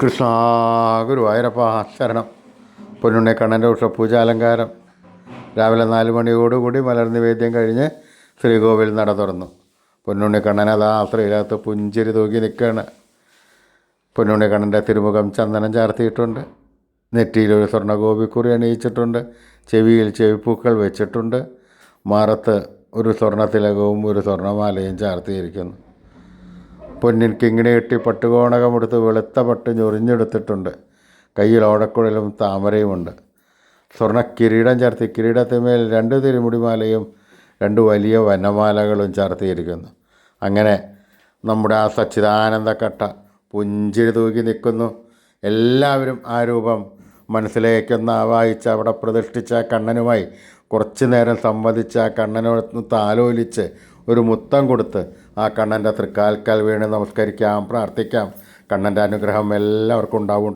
കൃഷ്ണ ഗുരുവായൂരപ്പ ശരണം. പൊന്നുണ്ണി കണ്ണന്റെ ഉഷപൂജ അലങ്കാരം രാവിലെ നാല് മണിയോടുകൂടി മലർ നിവേദ്യം കഴിഞ്ഞ് ശ്രീകോവിൽ നട തുറന്നു. പൊന്നുണ്ണി കണ്ണൻ അതാ ആശ്രയില്ലാത്ത പുഞ്ചിരി തൂക്കി നിൽക്കുകയാണ്. പൊന്നുണ്ണി കണ്ണന്റെ തിരുമുഖം ചന്ദനം ചാർത്തിയിട്ടുണ്ട്. നെറ്റിയിലൊരു സ്വർണ ഗോപിക്കുറി അണിയിച്ചിട്ടുണ്ട്. ചെവിയിൽ ചെവിപ്പൂക്കൾ വെച്ചിട്ടുണ്ട്. മാറത്ത് ഒരു സ്വർണ തിലകവും ഒരു സ്വർണമാലയും ചാർത്തിയിരിക്കുന്നു. പൊന്നിൻ കിങ്ങിണി കെട്ടി പട്ടുകോണകമെടുത്ത് വെളുത്ത പട്ട് ഞൊറിഞ്ഞെടുത്തിട്ടുണ്ട്. കയ്യിൽ ഓടക്കുഴലും താമരയുമുണ്ട്. സ്വർണ കിരീടം ചാർത്തി കിരീടത്തിന്മേൽ രണ്ട് തിരുമുടിമാലയും രണ്ട് വലിയ വനമാലകളും ചാർത്തിയിരിക്കുന്നു. അങ്ങനെ നമ്മുടെ ആ സച്ചിദാനന്ദ കട്ട പുഞ്ചിരി തൂക്കി നിൽക്കുന്നു. എല്ലാവരും ആ രൂപം മനസ്സിലേക്കൊന്ന് ആവാഹിച്ച് അവിടെ പ്രതിഷ്ഠിച്ച കണ്ണനുമായി കുറച്ചു നേരം സംവദിച്ച് ആ കണ്ണനോട് താലോലിച്ച് ഒരു മുത്തം കൊടുത്ത് ആ കണ്ണന്റെ തൃക്കാൽക്കാൽ വീണ് നമസ്കരിക്കാം പ്രാർത്ഥിക്കാം. കണ്ണന്റെ അനുഗ്രഹം എല്ലാവർക്കും ഉണ്ടാവും.